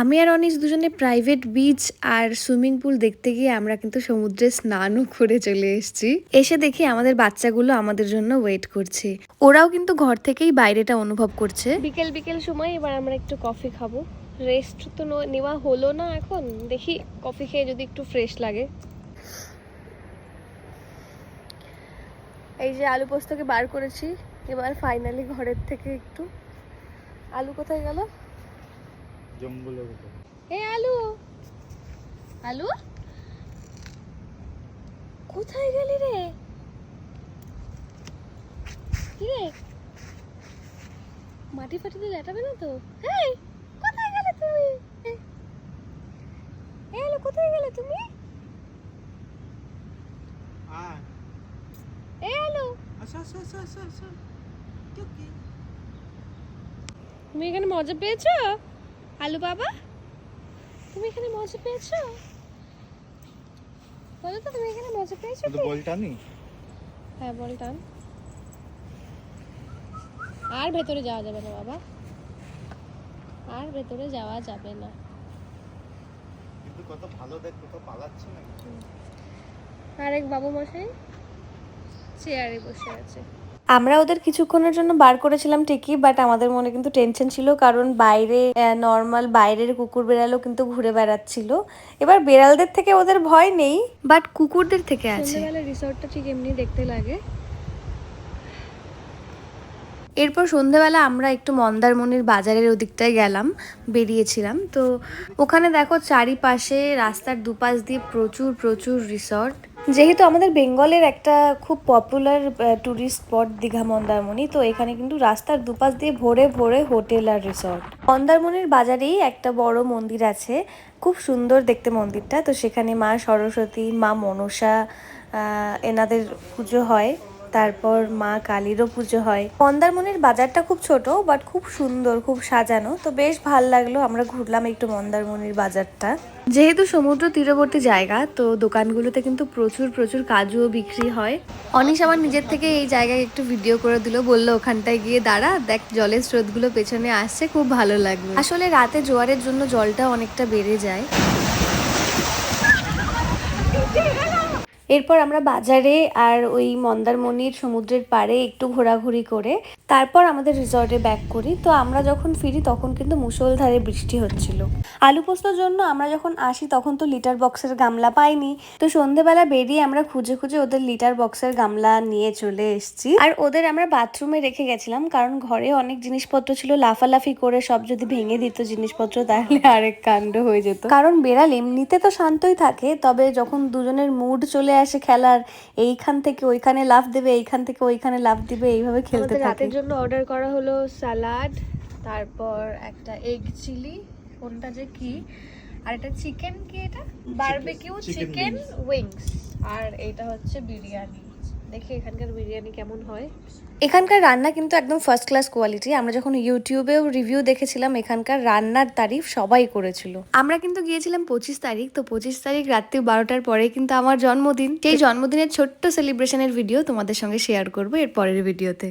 আমি আর অনিশ দুজনে প্রাইভেট বিচ আর সুইমিং পুল দেখতে গিয়ে আমরা কিন্তু সমুদ্রে স্নানও করে চলে এসেছি। এসে দেখি আমাদের বাচ্চাগুলো আমাদের জন্য ওয়েট করছে। ওরাও কিন্তু ঘর থেকেই বাইরেটা অনুভব করছে। বিকেল বিকেল সময় এবার আমরা একটু কফি খাব। রেস্ট তো নেওয়া হলো না এখন। দেখি কফি খেয়ে যদি একটু ফ্রেশ লাগে। এই যে আলু পোস্তকে বার করেছি। এবার ফাইনালি ঘরের থেকে একটু। আলু কোথায় গেল? জঙ্গলের উপর এ আলু। আলু? কোথায় গেলি রে? কি রে মাটি ফাটি দিয়ে লেটাবে না তো? কোথায় গেলে তুমি? এ আলু কোথায় গেলে তুমি? এ আলু। আসো আসো আসো আসো টুকি তুমি এখানে মজা পেয়েছ? আলু বাবা? তুমি এখানে মজা পেয়েছ? বলো তো তুমি এখানে মজা পেয়েছ শুধু কি? বলটা নি হ্যাঁ বল টান। আর ভেতরে যাওয়া যাবে না বাবা। আর ভেতরে যাওয়া যাবে না। কিন্তু কত ভালো দেখ কোথাও পালাচ্ছে না। আরেক বাবু মশাই চেয়ারে বসে আছে। আমরা ওদের কিছুক্ষণের জন্য বার করেছিলাম ঠিকই বাট আমাদের মনে কিন্তু টেনশন ছিল কারণ বাইরে নর্মাল বাইরের কুকুর বেড়ালও কিন্তু ঘুরে বেড়াচ্ছিল। এবার বেড়ালদের থেকে ওদের ভয় নেই বাট কুকুরদের থেকে আছে। রিসর্টটা ঠিক এমনি দেখতে লাগে। এরপর সন্ধেবেলা আমরা একটু মন্দারমণির বাজারের ওদিকটায় গেলাম বেরিয়েছিলাম। তো ওখানে দেখো চারিপাশে রাস্তার দুপাশ দিয়ে প্রচুর প্রচুর রিসর্ট যেহেতু আমাদের বেঙ্গলের একটা খুব popular tourist spot Digha Mandarmani, তো এখানে কিন্তু রাস্তার দুপাশ দিয়ে ভরে ভরে হোটেল আর রিসর্ট মন্দারমণির বাজারেই একটা বড় মন্দির আছে, খুব সুন্দর দেখতে মন্দিরটা, তো সেখানে মা সরস্বতী, মা মনসা এনাদের পুজো হয়, তারপর মা কালীরও পুজো হয়। মন্দারমণির বাজারটা খুব ছোট বাট খুব সুন্দর, খুব সাজানো, তো বেশ ভালো লাগল, আমরা ঘুরলাম একটু মন্দারমণির বাজারটা। যেহেতু সমুদ্র তীরবর্তী জায়গা, তো দোকানগুলোতে কিন্তু প্রচুর প্রচুর কাজুও বিক্রি হয়। অনিশ আমার নিজের থেকে এই জায়গায় একটু ভিডিও করে দিল, বলল ওখানটায় গিয়ে দাঁড়া, দেখ জলের স্রোতগুলো পেছনে আসছে, খুব ভালো লাগবে আসলে রাতে জোয়ারের জন্য জলটা অনেকটা বেড়ে যায়। এরপর আমরা বাজারে আর ওই মন্দারমণির সমুদ্রের পাড়ে একটু ঘোরাঘুরি করে তারপর আমাদের রিসর্টে ব্যাক করি। তো আমরা যখন ফিরি তখন কিন্তু মুষলধারে বৃষ্টি হচ্ছিল। আলু পোস্তর জন্য আমরা যখন আসি তখন তো লিটার বক্সের গামলা পাইনি। তো সন্ধেবেলা বেরিয়ে আমরা খুঁজে খুঁজে ওদের লিটার বক্সের গামলা নিয়ে চলে এসেছি। আর ওদের আমরা বাথরুমে রেখে গেছিলাম কারণ ঘরে অনেক জিনিসপত্র ছিল। লাফালাফি করে সব যদি ভেঙে দিত জিনিসপত্র তাহলে আরেক কাণ্ড হয়ে যেত। কারণ বেড়াল এমনিতে তো শান্তই থাকে তবে যখন দুজনের মুড চলে আসে খেলার এইখান থেকে ওইখানে লাফ দেবে এইখান থেকে ওইখানে লাফ দিবে এইভাবে খেলতে থাকে। জন্য অর্ডার করা হলো সালাড তারপর একটা এগ চিলি কোনটা যে কি আর এটা চিকেন কি এটা? Barbecue chicken. উইংস আর এটা হচ্ছে বিরিয়ানি। দেখি এখানকার বিরিয়ানি কেমন হয়। এখানকার রান্না কিন্তু একদম ফার্স্ট ক্লাস কোয়ালিটি আমরা যখন ইউটিউবেও রিভিউ দেখেছিলাম এখানকার রান্নার তারিফ সবাই করেছিল। আমরা কিন্তু গিয়েছিলাম পঁচিশ তারিখ তো পঁচিশ তারিখ রাত্রি বারোটার পরে কিন্তু আমার জন্মদিন। সেই জন্মদিনের ছোট্ট সেলিব্রেশনের ভিডিও তোমাদের সঙ্গে শেয়ার করব এর পরের ভিডিওতে